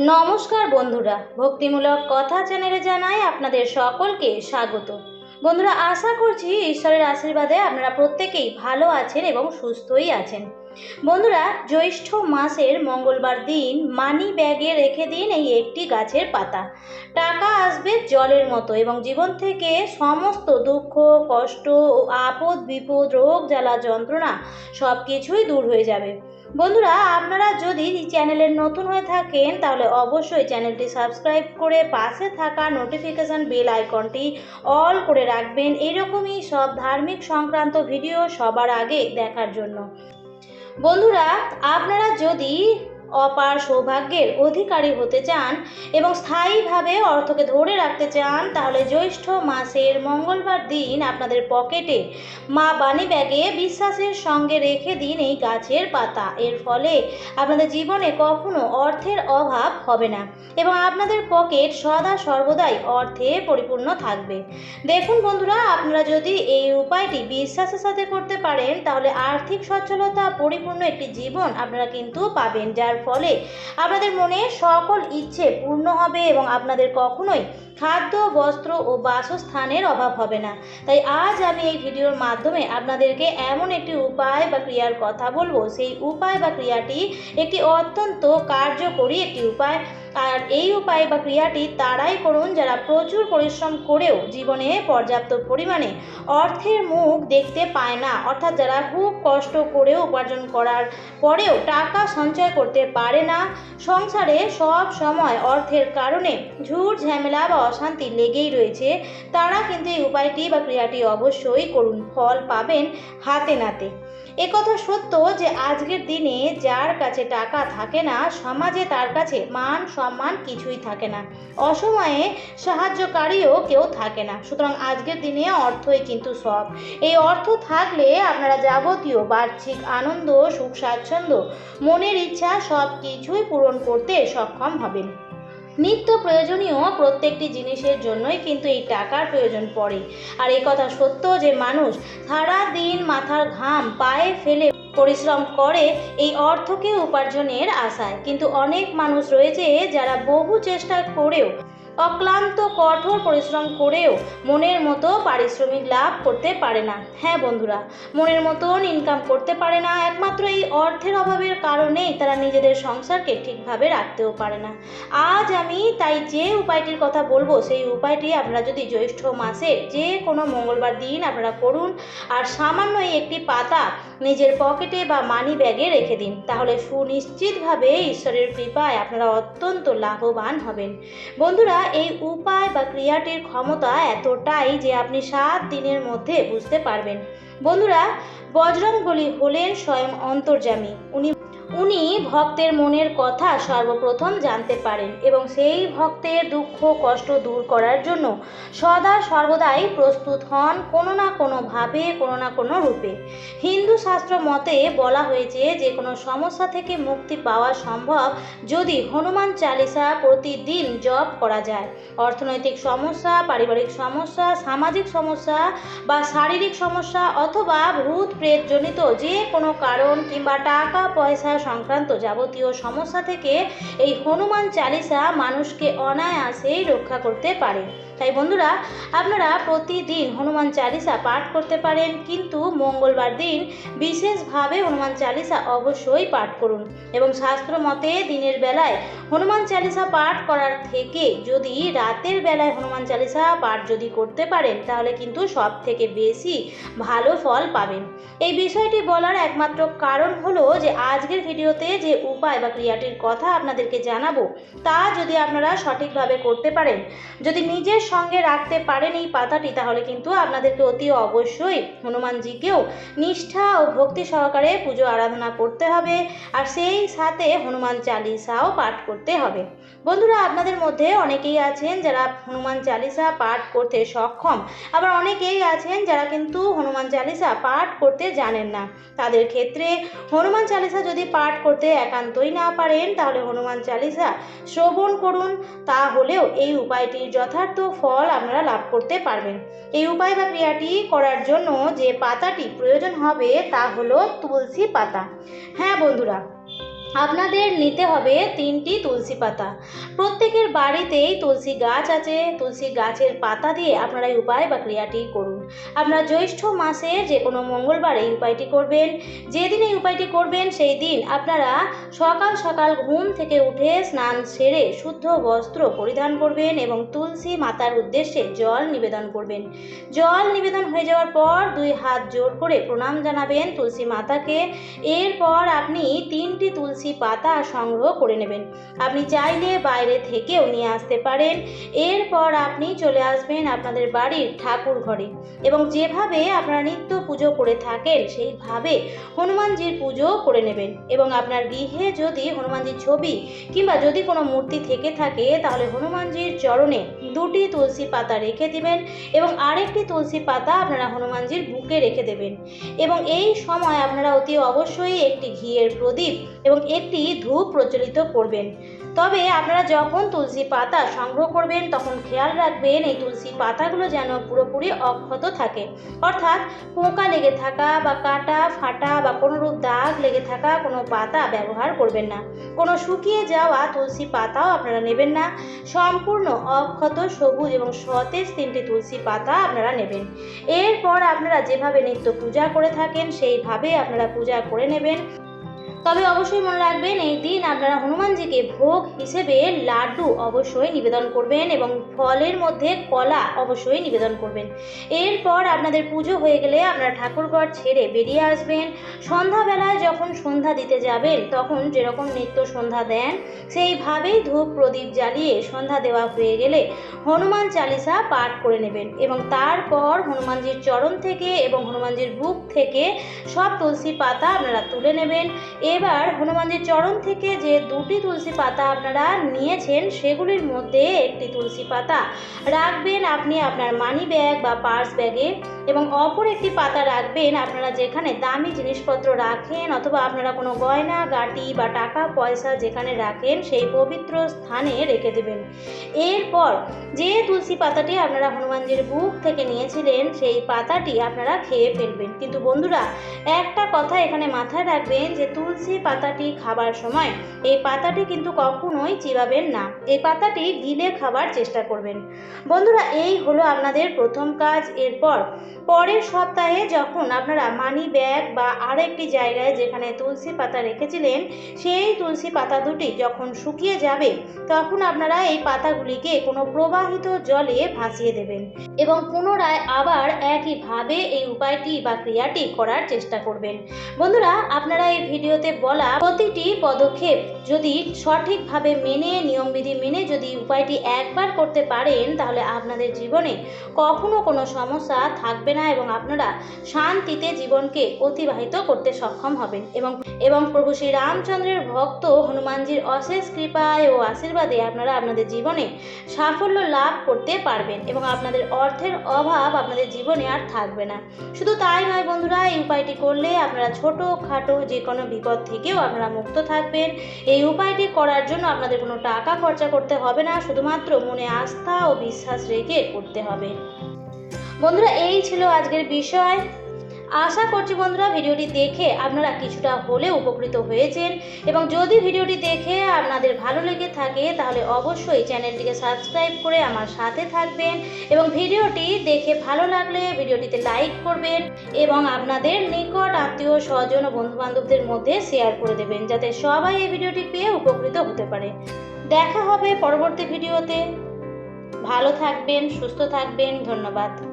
নমস্কার বন্ধুরা, ভক্তিমূলক কথা চ্যানেলে জানাই আপনাদের সকলকে স্বাগত। বন্ধুরা, আশা করছি ঈশ্বরের আশীর্বাদে আপনারা প্রত্যেকেই ভালো আছেন এবং সুস্থই আছেন। বন্ধুরা, জ্যৈষ্ঠ মাসের মঙ্গলবার দিন মানি ব্যাগে রেখে দিন এই একটি গাছের পাতা। টাকা আসবে জলের মতো এবং জীবন থেকে সমস্ত দুঃখ, কষ্ট ও আপদ, বিপদ, রোগ, জ্বালা, যন্ত্রণা সব কিছুই দূর হয়ে যাবে। বন্ধুরা, আপনারা যদি এই চ্যানেলের নতুন হয়ে থাকেন, তাহলে অবশ্যই চ্যানেলটি সাবস্ক্রাইব করে পাশে থাকা নোটিফিকেশান বেল আইকনটি অল করে রাখবেন। এরকমই সব ধার্মিক সংক্রান্ত ভিডিও সবার আগে দেখার জন্য। বন্ধুরা আপনারা যদি অপার সৌভাগ্যের অধিকারী হতে চান এবং স্থায়ীভাবে অর্থকে ধরে রাখতে চান, তাহলে জ্যৈষ্ঠ মাসের মঙ্গলবার দিন আপনাদের পকেটে মা বাণী ব্যাগে বিশ্বাসের সঙ্গে রেখে দিন এই গাছের পাতা। এর ফলে আপনাদের জীবনে কখনো অর্থের অভাব হবে না এবং আপনাদের পকেট সদা সর্বদাই অর্থে পরিপূর্ণ থাকবে। দেখুন বন্ধুরা, আপনারা যদি এই উপায়টি বিশ্বাসের সাথে করতে পারেন, তাহলে আর্থিক সচ্ছলতা, পরিপূর্ণ একটি জীবন আপনারা কিন্তু পাবেন, যার ফলে আপনাদের মনে সকল ইচ্ছে পূর্ণ হবে এবং আপনাদের কখনোই খাদ্য, বস্ত্র ও বাসস্থানের অভাব হবে না। তাই আজ আমি এই ভিডিওর মাধ্যমে আপনাদেরকে এমন একটি উপায় বা ক্রিয়ার কথা বলব। সেই উপায় বা ক্রিয়াটি একটি অত্যন্ত কার্যকরী একটি উপায়। আর এই উপায় বা ক্রিয়াটি তারাই করুন যারা প্রচুর পরিশ্রম করেও জীবনে পর্যাপ্ত পরিমাণে অর্থের মুখ দেখতে পায় না। অর্থাৎ যারা খুব কষ্ট করেও উপার্জন করার পরেও টাকা সঞ্চয় করতে পারে না। সংসারে সব সময় অর্থের কারণে ঝুট ঝামেলা বা অশান্তি লেগেই রয়েছে। তারা কিন্তু এই উপায়টি বা ক্রিয়াটি অবশ্যই করুন, ফল পাবেন হাতে নাতে। একথা সত্য যে আজকের দিনে যার কাছে টাকা থাকে না, সমাজে তার কাছে মান, সম্মান কিছুই থাকে না। অসময়ে সাহায্যকারীও কেউ থাকে না। সুতরাং আজকের দিনে অর্থই কিন্তু সব। এই অর্থ থাকলে আপনারা যাবতীয় বার্ষিক আনন্দ সুখ স্বাচ্ছন্দ্য মনের ইচ্ছা সব কিছুই পূরণ করতে সক্ষম হবেন। নিত্য প্রয়োজনীয় প্রত্যেকটি জিনিসের জন্যই কিন্তু এই টাকার প্রয়োজন পড়ে। আর এই কথা সত্য যে মানুষ সারা দিন মাথার ঘাম পায়ে ফেলে পরিশ্রম করে, এই অর্থকে উপার্জনের আশায়। কিন্তু অনেক মানুষ রয়েছে যারা বহু চেষ্টা করেও অক্লান্ত কঠোর পরিশ্রম করেও মনের মতো পারিশ্রমিক লাভ করতে পারে না। হ্যাঁ বন্ধুরা, মনের মতন ইনকাম করতে পারে না, একমাত্র এই অর্থের অভাবের কারণেই তারা নিজেদের সংসারকে ঠিকভাবে রাখতেও পারে না। আজ আমি তাই যে উপায়টির কথা বলব, সেই উপায়টি আপনারা যদি জ্যৈষ্ঠ মাসে যে কোনো মঙ্গলবার দিন আপনারা করুন আর সামান্য এই একটি পাতা নিজের পকেটে বা মানি ব্যাগে রেখে দিন, তাহলে সুনিশ্চিতভাবে ঈশ্বরের কৃপায় আপনারা অত্যন্ত লাভবান হবেন। বন্ধুরা এই উপায় বা ক্রিয়াটির ক্ষমতা এতটাই যে আপনি সাত দিনের মধ্যে বুঝতে পারবেন। বন্ধুরা, বজরংবলী হলেন স্বয়ং অন্তর্যামী। উনি উনি ভক্তের মনের কথা সর্বপ্রথম জানতে পারেন এবং সেই ভক্তের দুঃখ, কষ্ট দূর করার জন্য সদা সর্বদাই প্রস্তুত হন কোনো না কোনোভাবে কোনো না কোনো রূপে। হিন্দু শাস্ত্র মতে বলা হয়েছে যে, কোনো সমস্যা থেকে মুক্তি পাওয়া সম্ভব যদি হনুমান চালিসা প্রতিদিন জপ করা যায়। অর্থনৈতিক সমস্যা, পারিবারিক সমস্যা, সামাজিক সমস্যা বা শারীরিক সমস্যা অথবা ভূত প্রেতজনিত যে কোনো কারণ কিংবা টাকা পয়সা সংক্রান্ত যাবতীয় সমস্যা থেকে এই হনুমান চালিসা মানুষকে অনায়াসেই রক্ষা করতে পারে। তাই বন্ধুরা, আপনারা প্রতিদিন হনুমান চালিসা পাঠ করতে পারেন, কিন্তু মঙ্গলবার দিন বিশেষভাবে হনুমান চালিসা অবশ্যই পাঠ করুন এবং শাস্ত্র মতে দিনের বেলায় হনুমান চালিসা পাঠ করার থেকে যদি রাতের বেলায় হনুমান চালিসা পাঠ যদি করতে পারেন, তাহলে কিন্তু সব থেকে বেশি ভালো ফল পাবেন। এই বিষয়টি বলার একমাত্র কারণ হলো যে আজকের ভিডিওতে যে উপায় বা ক্রিয়াটির কথা আপনাদেরকে জানাব, তা যদি আপনারা সঠিকভাবে করতে পারেন, যদি নিজের সঙ্গে রাখতে পারেন এই পাতাটি, তাহলে কিন্তু আপনাদেরকে অতি অবশ্যই হনুমানজিকেও নিষ্ঠা ও ভক্তি সহকারে পুজো আরাধনা করতে হবে, আর সেই সাথে হনুমান চালিসাও পাঠ করতে হবে। বন্ধুরা, আপনাদের মধ্যে অনেকেই আছেন যারা হনুমান চালিসা পাঠ করতে সক্ষম। আবার অনেকেই আছেন যারা কিন্তু হনুমান চালিসা পাঠ করতে জানেন না। তাদের ক্ষেত্রে হনুমান চালিসা যদি পাঠ করতে একান্তই না পারেন, তাহলে হনুমান চালিসা শ্রবণ করুন। তাহলেও এই উপায়টির যথার্থ ফল আপনারা লাভ করতে পারবেন। এই উপায় বা ক্রিয়াটি করার জন্য যে পাতাটি প্রয়োজন হবে, তা হলো তুলসী পাতা। হ্যাঁ বন্ধুরা আপনাদের নিতে হবে তিনটি তুলসী পাতা। প্রত্যেকের বাড়িতেই তুলসী গাছ আছে। তুলসী গাছের পাতা দিয়ে আপনারা এই উপায় বা ক্রিয়াটি করুন। আপনারা জ্যৈষ্ঠ মাসে যে কোনো মঙ্গলবার এই উপায়টি করবেন। যেদিন এই উপায়টি করবেন, সেই দিন আপনারা সকাল সকাল ঘুম থেকে উঠে স্নান সেরে শুদ্ধ বস্ত্র পরিধান করবেন এবং তুলসী মাতার উদ্দেশ্যে জল নিবেদন করবেন। জল নিবেদন হয়ে যাওয়ার পর দুই হাত জোর করে প্রণাম জানাবেন তুলসী মাতাকে। এরপর আপনি তিনটি তুলসী পাতা সংগ্রহ করে নেবেন। আপনি চাইলে বাইরে থেকেও নিয়ে আসতে পারেন। এরপর আপনি চলে আসবেন আপনাদের বাড়ির ঠাকুর ঘরে এবং যেভাবে আপনারা নিত্য পুজো করে থাকেন, সেইভাবে হনুমানজির পুজো করে নেবেন এবং আপনার গৃহে যদি হনুমানজির ছবি কিংবা যদি কোনো মূর্তি থেকে থাকে, তাহলে হনুমানজির চরণে দুটি তুলসী পাতা রেখে দিবেন এবং আরেকটি তুলসী পাতা আপনারা হনুমানজির বুকে রেখে দেবেন। এবং এই সময় আপনারা অতি অবশ্যই একটি ঘিয়ের প্রদীপ এবং একটি ধূপ প্রচলিত করবেন। তবে আপনারা যখন তুলসী পাতা সংগ্রহ করবেন, তখন খেয়াল রাখবেন এই তুলসী পাতাগুলো যেন পুরোপুরি অক্ষত থাকে। অর্থাৎ পোকা লেগে থাকা বা কাটা, ফাটা বা কোনোরূপ দাগ লেগে থাকা কোনো পাতা ব্যবহার করবেন না। কোনো শুকিয়ে যাওয়া তুলসী পাতাও আপনারা নেবেন না। সম্পূর্ণ অক্ষত, সবুজ এবং সতেজ তিনটি তুলসী পাতা আপনারা নেবেন। এরপর আপনারা যেভাবে নিত্য পূজা করে থাকেন, সেইভাবে আপনারা পূজা করে নেবেন। তবে অবশ্যই মনে রাখবেন, এই দিন আপনারা হনুমানজিকে ভোগ হিসেবে লাড্ডু অবশ্যই নিবেদন করবেন এবং ফলের মধ্যে কলা অবশ্যই নিবেদন করবেন। এরপর আপনাদের পুজো হয়ে গেলে আপনারা ঠাকুরঘর ছেড়ে বেরিয়ে আসবেন। সন্ধ্যাবেলায় যখন সন্ধ্যা দিতে যাবেন, তখন যেরকম নিত্য সন্ধ্যা দেন, সেইভাবেই ধূপ প্রদীপ জ্বালিয়ে সন্ধ্যা দেওয়া হয়ে গেলে হনুমান চালিসা পাঠ করে নেবেন এবং তারপর হনুমানজির চরণ থেকে এবং হনুমানজির বুক থেকে সব তুলসী পাতা আপনারা তুলে নেবেন। এবার হনুমানজির চরণ থেকে যে দুটি তুলসী পাতা আপনারা নিয়েছেন, সেগুলির মধ্যে একটি তুলসী পাতা রাখবেন আপনি আপনার মানি ব্যাগ বা পার্স ব্যাগে এবং অপর একটি পাতা রাখবেন আপনারা যেখানে দামি জিনিসপত্র রাখেন অথবা আপনারা কোনো গয়না, গাটি বা টাকা, পয়সা যেখানে রাখেন সেই পবিত্র স্থানে রেখে দেবেন। এরপর যে তুলসী পাতাটি আপনারা হনুমানজির বুক থেকে নিয়েছিলেন, সেই পাতাটি আপনারা খেয়ে ফেলবেন। কিন্তু বন্ধুরা, একটা কথা এখানে মাথায় রাখবেন যে তুলসী পাতাটি খাবার সময়, এই পাতাটি কিন্তু কখনোই চিবাবেন না। এই পাতাটি গিলে খাবার চেষ্টা করবেন। বন্ধুরা, এই হলো আপনাদের প্রথম কাজ। এরপর পরের সপ্তাহে যখন আপনারা মানি ব্যাগ বা আরেকটি জায়গায় যেখানে তুলসী পাতা রেখেছিলেন, সেই তুলসী পাতা দুটি যখন শুকিয়ে যাবে, তখন আপনারা এই পাতাগুলিকে কোনো প্রবাহিত জলে ভাসিয়ে দেবেন এবং পুনরায় আবার একইভাবে এই উপায়টি বা ক্রিয়াটি করার চেষ্টা করবেন। বন্ধুরা, আপনারা এই ভিডিওতে বলা প্রতিটি পদক্ষেপ যদি সঠিকভাবে মেনে নিয়মবিধি মেনে যদি উপায়টি একবার করতে পারেন, তাহলে আপনাদের জীবনে কখনো কোনো সমস্যা থাকবে না এবং আপনারা শান্তিতে জীবনকে অতিবাহিত করতে সক্ষম হবেন। এবং এবং প্রভু শ্রী রামচন্দ্রের ভক্ত হনুমানজির অশেষ কৃপায় ও আশীর্বাদে আপনারা আপনাদের জীবনে সাফল্য লাভ করতে পারবেন এবং আপনাদের অর্থের অভাব আপনাদের জীবনে আর থাকবে না। শুধু তাই নয় বন্ধুরা, এই উপায়টি করলে আপনারা ছোট খাটো যে কোনো বিপদ থেকেও আপনারা মুক্ত থাকবেন। এই উপায়টি করার জন্য আপনাদের কোনো টাকা খরচা করতে হবে না, শুধুমাত্র মনে আস্থা ও বিশ্বাস রেখে করতে হবে। বন্ধুরা, এই ছিল আজকের বিষয়। আশা করছি বন্ধুরা ভিডিওটি দেখে আপনারা কিছুটা হলেও উপকৃত হয়েছেন এবং যদি ভিডিওটি দেখে আপনাদের ভালো লেগে থাকে তাহলে অবশ্যই চ্যানেলটিকে সাবস্ক্রাইব করে আমার সাথে থাকবেন এবং ভিডিওটি দেখে ভালো লাগলে ভিডিওটিতে লাইক করবেন এবং আপনাদের নিকট আত্মীয় স্বজন ও বন্ধুবান্ধবদের মধ্যে শেয়ার করে দেবেন যাতে সবাই এই ভিডিওটি পেয়ে উপকৃত হতে পারে। দেখা হবে পরবর্তী ভিডিওতে। ভালো থাকবেন, সুস্থ থাকবেন, ধন্যবাদ।